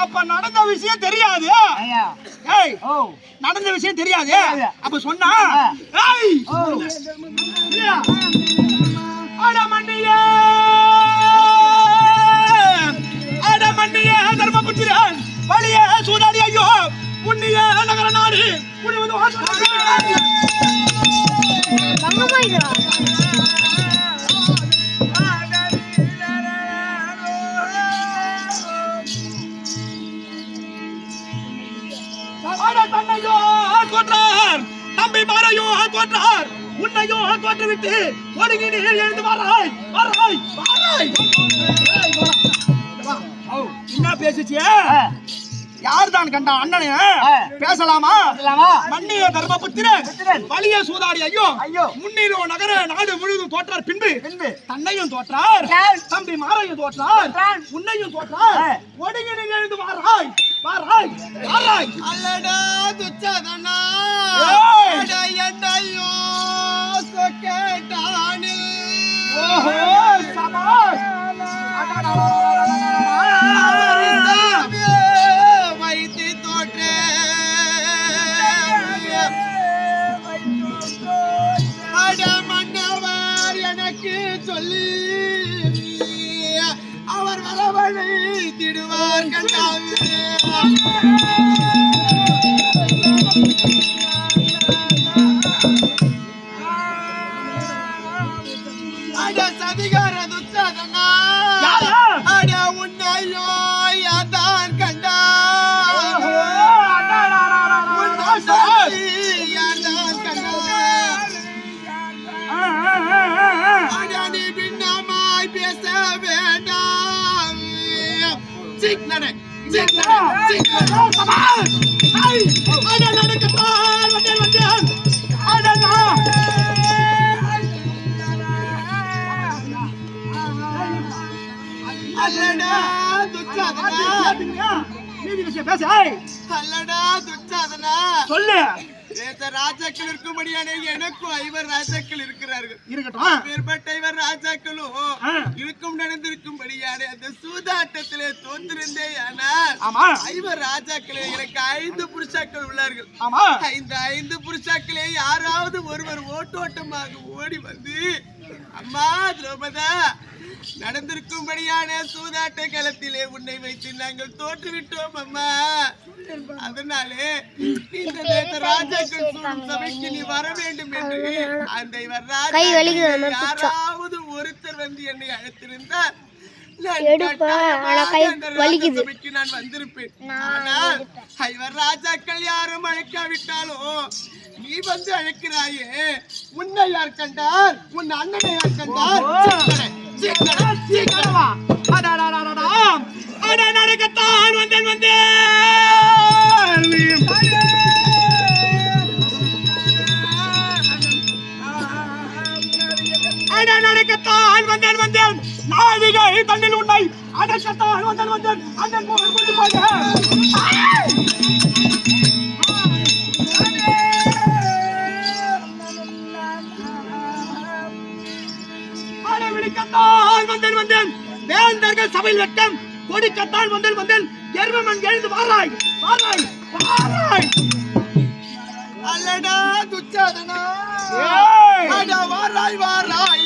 அப்ப நடந்த விஷயம் தெரியாது. ஐயா. ஏய் ஓ. நடந்த விஷயம் தெரியாது. அப்ப சொன்னா ஆ. ஏய். ஓ. இல்லையா? அட மண்ணியே அட மண்ணியே தர்மபுத்திரன் வழியே சூதாடி ஐயோ. புண்ணிய நகர நாடு புனிவது தன்னையோ தோற்றார் தம்பி மாரையோ தோற்றார் உன்னையோ தோற்றுவிட்டு ஒடுங்கி நீர் எழுந்து வராய் வராய் வராய் என்ன பேசுச்சு யார் தான் கண்டா அண்ணனே. பேசலாமா? மன்னிய தர்மபுத்திரன். புத்திரன். வலிய சூதாடி ஐயோ. ஐயோ. முன்னிலோ நகர நாடு முழுவதும் தோற்றார் பின்பு. பின்பு. தன்னையும் தோற்றார்? தம்பி மாரையும் தோற்றார். உன்னையும் தோற்றார். ஒடுங்கி நீர் எழுந்து வாராய். வாராய். வாராய். அல்லடா துச்சதனா அவர் சிக் நட சிக் நட சிக் நட அல்லடா துச்சதனா அல்லடா துச்சதனா சொல்லு. ராஜாக்கள் இருக்கும்படியான எனக்கும் ஐவர் ராஜாக்கள் இருக்கிறார்கள். இருக்கட்டும் வேறுபட்ட இவர் ராஜாக்களும். இருக்கும் நடந்திருக்கும்படியான அந்த சூதாட்டத்திலே தோற்றிருந்தேன் ஆனால் ஐவர் ராஜாக்களே எனக்கு ஐந்து புருஷாக்கள் உள்ளார்கள். ஆமா. ஐந்து ஐந்து புருஷாக்களே யாராவது ஒருவர் ஓட்டோட்டமாக ஓடி வந்து அம்மா திரௌபதா நடந்திருக்கும்படியான சூதாட்ட களத்திலே உன்னை வைத்து நாங்கள் தோற்றுவிட்டோம் அம்மா. அதனாலே இந்த சூடும் சபைக்கு நீ வர வேண்டும் என்று அந்த ராஜாக்கள் யாராவது ஒருத்தர் வந்து என்னை அழைத்திருந்தால் நான் வந்திருப்பேன். ஆனால் இவர் ராஜாக்கள் யாரும் அழைக்காவிட்டாலும் நீ வந்து அழைக்கிறாயே. உன்னை யார் கண்டார்? உன் அண்ணனை யார் கண்டார்? அடக்கத்தான் வந்தேன் வந்தேன் அண்ணன் போக கொண்டு போக வந்தேன் வந்தேன் வேந்தர்கள் சபையில் வெட்டம் கொடிக்கத்தான் வந்தேன் வந்தேன் எருமன் எழுந்து வாராய் வாராய் வாராய் அல்லடா துச்சாதனா வாராய் வாராய்.